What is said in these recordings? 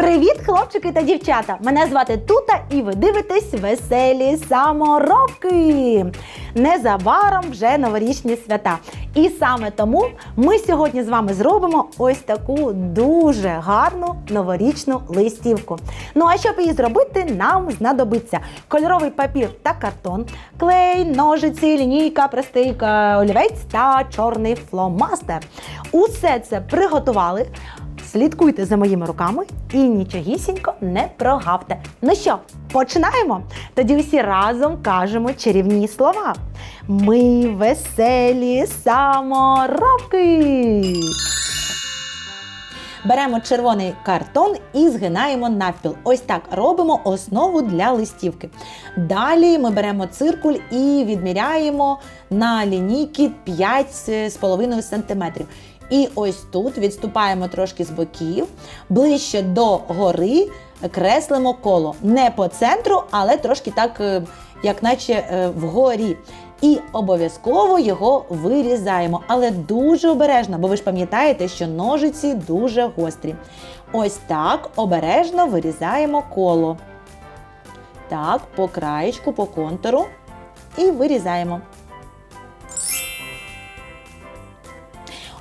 Привіт, хлопчики та дівчата! Мене звати Тута і ви дивитесь веселі саморобки. Незабаром вже новорічні свята. І саме тому ми сьогодні з вами зробимо ось таку дуже гарну новорічну листівку. Ну а щоб її зробити, нам знадобиться кольоровий папір та картон, клей, ножиці, лінійка, простийка, олівець та чорний фломастер. Усе це приготували. Слідкуйте за моїми руками і нічогісінько не прогавте. Ну що, починаємо? Тоді усі разом кажемо чарівні слова. Ми веселі саморобки. Беремо червоний картон і згинаємо навпіл. Ось так робимо основу для листівки. Далі ми беремо циркуль і відміряємо на лінійки 5,5 см. І ось тут відступаємо трошки з боків, ближче до гори креслимо коло. Не по центру, але трошки так, е, як наче е, вгорі. І обов'язково його вирізаємо, але дуже обережно, бо ви ж пам'ятаєте, що ножиці дуже гострі. Ось так обережно вирізаємо коло. Так, по краєчку, по контуру. І вирізаємо.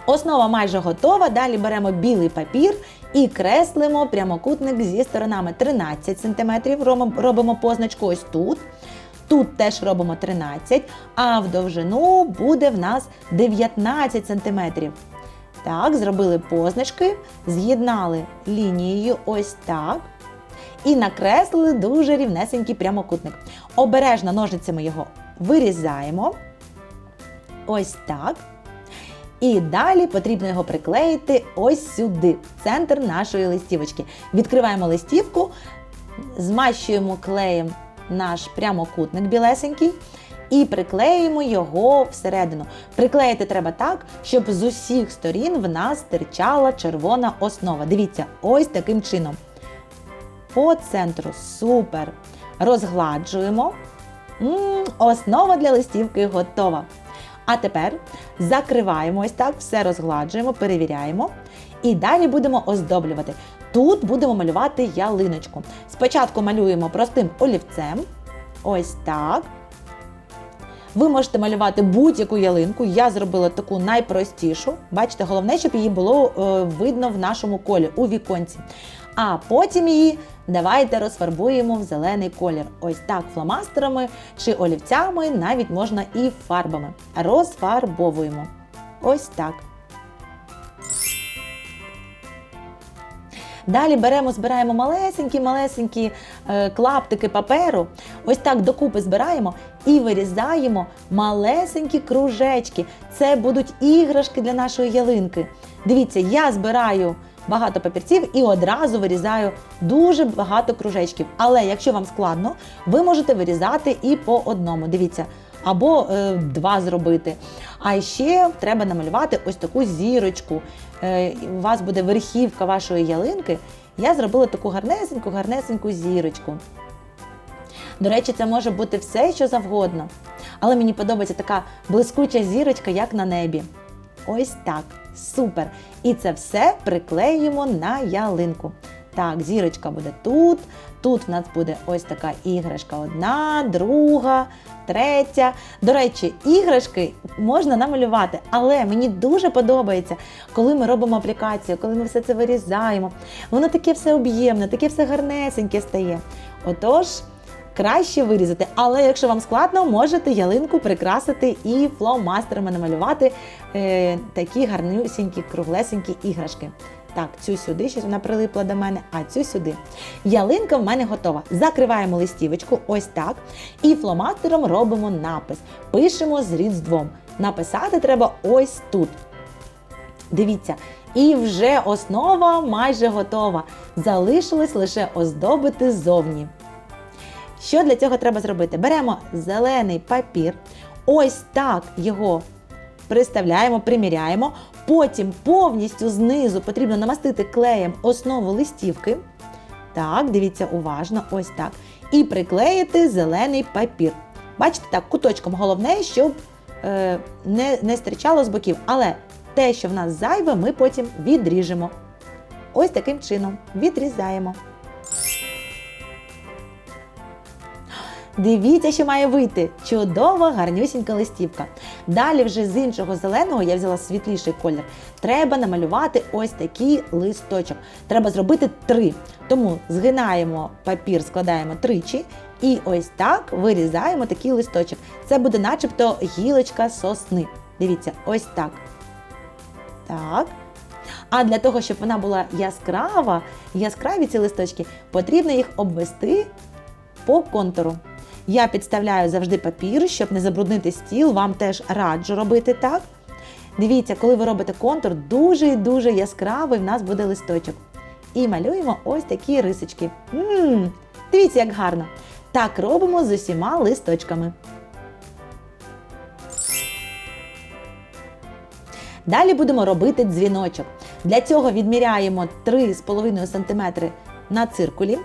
Основа майже готова. Далі беремо білий папір і креслимо прямокутник зі сторонами 13 см. Робимо позначку ось тут. Тут теж робимо 13, а в довжину буде в нас 19 см. Так, зробили позначки, з'єднали лінією ось так. І накреслили дуже рівнесенький прямокутник. Обережно ножицями його вирізаємо. Ось так. І далі потрібно його приклеїти ось сюди, в центр нашої листівочки. Відкриваємо листівку, змащуємо клеєм наш прямокутник білесенький і приклеїмо його всередину. Приклеїти треба так, щоб з усіх сторін в нас стирчала червона основа. Дивіться, ось таким чином. По центру супер. Розгладжуємо. М, Основа для листівки готова. А тепер закриваємо ось так, все розгладжуємо, перевіряємо. І далі будемо оздоблювати. Тут будемо малювати ялиночку. Спочатку малюємо простим олівцем. Ось так. Ви можете малювати будь-яку ялинку. Я зробила таку найпростішу. Бачите, головне, щоб її було е, видно в нашому колі у віконці. А потім її давайте розфарбуємо в зелений колір. Ось так фломастерами чи олівцями, навіть можна і фарбами. Розфарбовуємо. Ось так. Далі беремо, збираємо малесенькі-малесенькі е, клаптики паперу. Ось так докупи збираємо і вирізаємо малесенькі кружечки. Це будуть іграшки для нашої ялинки. Дивіться, я збираю багато папірців і одразу вирізаю дуже багато кружечків. Але якщо вам складно, ви можете вирізати і по одному. Дивіться, або е, два зробити. А ще треба намалювати ось таку зірочку. Е, у вас буде верхівка вашої ялинки. Я зробила таку гарнесеньку, гарнесеньку зірочку. До речі, це може бути все, що завгодно. Але мені подобається така блискуча зірочка, як на небі. Ось так. Супер! І це все приклеїмо на ялинку. Так, зірочка буде тут. Тут в нас буде ось така іграшка одна, друга, третя. До речі, іграшки можна намалювати, але мені дуже подобається, коли ми робимо аплікацію, коли ми все це вирізаємо. Воно таке все об'ємне, таке все гарнесеньке стає. Отож, краще вирізати. Але якщо вам складно, можете ялинку прикрасити і фломастерами намалювати е, такі гарнюсінькі, круглесенькі іграшки. Так, цю сюди, щось вона прилипла до мене, а цю сюди. Ялинка в мене готова. Закриваємо листівочку, ось так. І фломастером робимо напис. Пишемо з різдвом. Написати треба ось тут. Дивіться, і вже основа майже готова. Залишилось лише оздобити ззовні. Що для цього треба зробити? Беремо зелений папір, ось так його приставляємо, приміряємо. Потім повністю знизу потрібно намастити клеєм основу листівки. Так, дивіться уважно, ось так. І приклеїти зелений папір. Бачите, так, куточком головне, щоб е, не, не стирчало з боків. Але те, що в нас зайве, ми потім відріжемо. Ось таким чином відрізаємо. Дивіться, що має вийти. Чудова, гарнюсінька листівка. Далі вже з іншого зеленого я взяла світліший колір. Треба намалювати ось такий листочок. Треба зробити три. Тому згинаємо папір, складаємо тричі. І ось так вирізаємо такий листочок. Це буде начебто гілочка сосни. Дивіться, ось так. Так. А для того, щоб вона була яскрава, яскраві ці листочки, потрібно їх обвести по контуру. Я підставляю завжди папір, щоб не забруднити стіл. Вам теж раджу робити так. Дивіться, коли ви робите контур, дуже і дуже яскравий в нас буде листочок. І малюємо ось такі рисочки. Мм, дивіться, як гарно. Так робимо з усіма листочками. Далі будемо робити дзвіночок. Для цього відміряємо 3,5 см на циркулі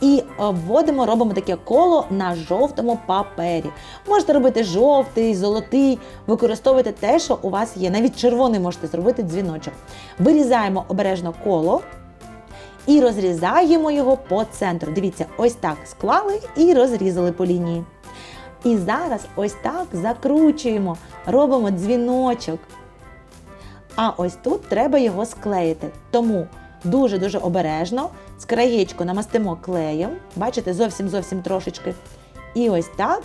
і вводимо, робимо таке коло на жовтому папері. Можете робити жовтий, золотий, використовуйте те, що у вас є. Навіть червоний можете зробити дзвіночок. Вирізаємо обережно коло і розрізаємо його по центру. Дивіться, ось так склали і розрізали по лінії. І зараз ось так закручуємо, робимо дзвіночок. А ось тут треба його склеїти. Тому дуже-дуже обережно з краєчку намастимо клеєм. Бачите, зовсім-зовсім трошечки. І ось так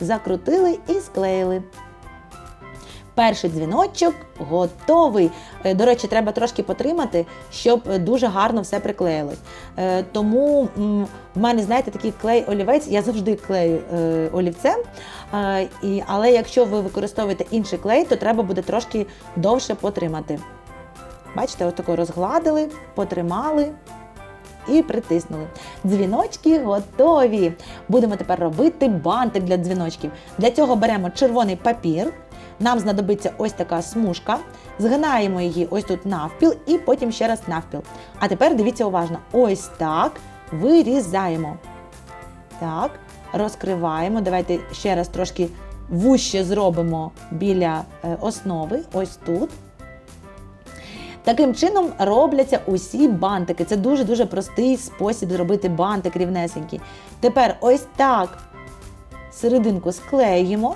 закрутили і склеїли. Перший дзвіночок готовий. Е, До речі, треба трошки потримати, щоб дуже гарно все приклеїлось. Е, Тому в мене, знаєте, такий клей-олівець, я завжди клею е, олівцем. Е, Але якщо ви використовуєте інший клей, то треба буде трошки довше потримати. Бачите, отако розгладили, потримали і притиснули. Дзвіночки готові. Будемо тепер робити бантик для дзвіночків. Для цього беремо червоний папір. Нам знадобиться ось така смужка. Згинаємо її ось тут навпіл і потім ще раз навпіл. А тепер дивіться уважно: ось так вирізаємо. Так, розкриваємо. Давайте ще раз трошки вуще зробимо біля е, основи, ось тут. Таким чином робляться усі бантики. Це дуже-дуже простий спосіб зробити бантик рівнесенький. Тепер ось так серединку склеїмо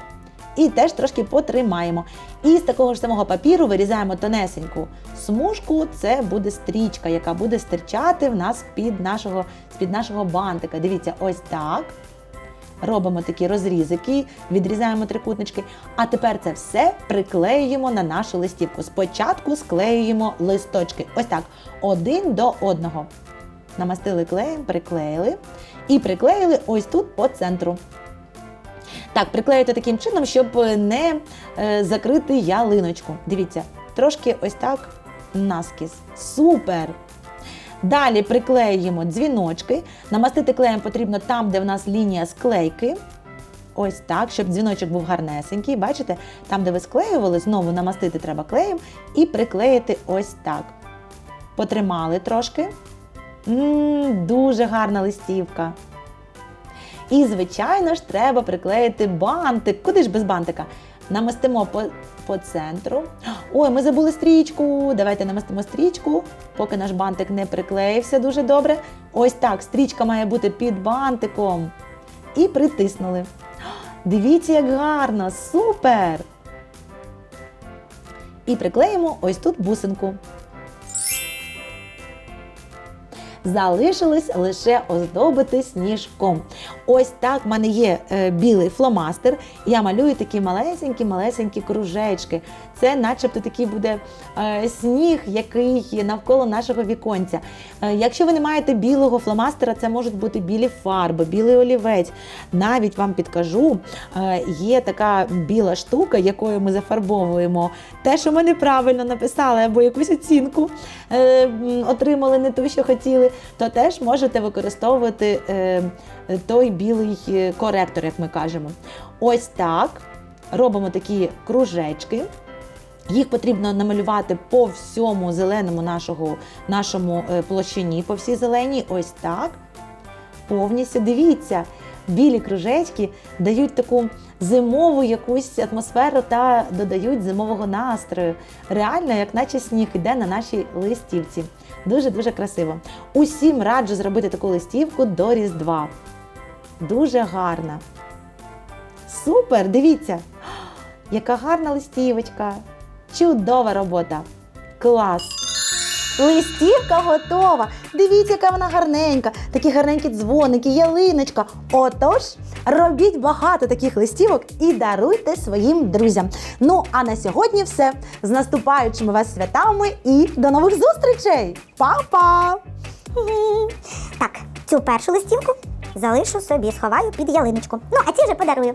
і теж трошки потримаємо. І з такого ж самого папіру вирізаємо тонесеньку смужку, це буде стрічка, яка буде стирчати в нас під нашого, з-під нашого бантика. Дивіться, ось так. Робимо такі розрізики, відрізаємо трикутнички. А тепер це все приклеюємо на нашу листівку. Спочатку склеюємо листочки. Ось так, один до одного. Намастили клеєм, приклеїли і приклеїли ось тут по центру. Так, приклеюйте таким чином, щоб не е, закрити ялиночку. Дивіться, трошки ось так наскіз. Супер! Далі приклеюємо дзвіночки. Намастити клеєм потрібно там, де в нас лінія склейки. Ось так, щоб дзвіночок був гарнесенький. Бачите, там, де ви склеювали, знову намастити треба клеєм і приклеїти ось так. Потримали трошки. М-м, дуже гарна листівка. І, звичайно ж, треба приклеїти бантик. Куди ж без бантика? Намастимо по, по центру. Ой, ми забули стрічку. Давайте намастимо стрічку, поки наш бантик не приклеївся дуже добре. Ось так, стрічка має бути під бантиком. І притиснули. Дивіться, як гарно! Супер! І приклеїмо ось тут бусинку. Залишилось лише оздобити сніжком. Ось так в мене є е, білий фломастер. Я малюю такі малесенькі-малесенькі кружечки. Це начебто такий буде е, сніг, який є навколо нашого віконця. Е, якщо ви не маєте білого фломастера, це можуть бути білі фарби, білий олівець. Навіть вам підкажу, е, є така біла штука, якою ми зафарбовуємо те, що ми неправильно написали, або якусь оцінку отримали не ту, що хотіли, то теж можете використовувати той білий коректор, як ми кажемо. Ось так. Робимо такі кружечки. Їх потрібно намалювати по всьому зеленому нашого, нашому е, площині, по всій зеленій. Ось так. Повністю дивіться, білі кружечки дають таку зимову якусь атмосферу та додають зимового настрою. Реально, як наче сніг іде на нашій листівці. Дуже-дуже красиво. Усім раджу зробити таку листівку до Різдва. Дуже гарна. Супер! Дивіться! Яка гарна листівочка! Чудова робота! Клас! Листівка готова. Дивіться, яка вона гарненька. Такі гарненькі дзвоники, ялиночка. Отож, робіть багато таких листівок і даруйте своїм друзям. Ну а на сьогодні все. З наступаючими вас святами і до нових зустрічей! Па-па! Так, цю першу листівку залишу собі, сховаю під ялиночку. Ну, а ці вже подарую.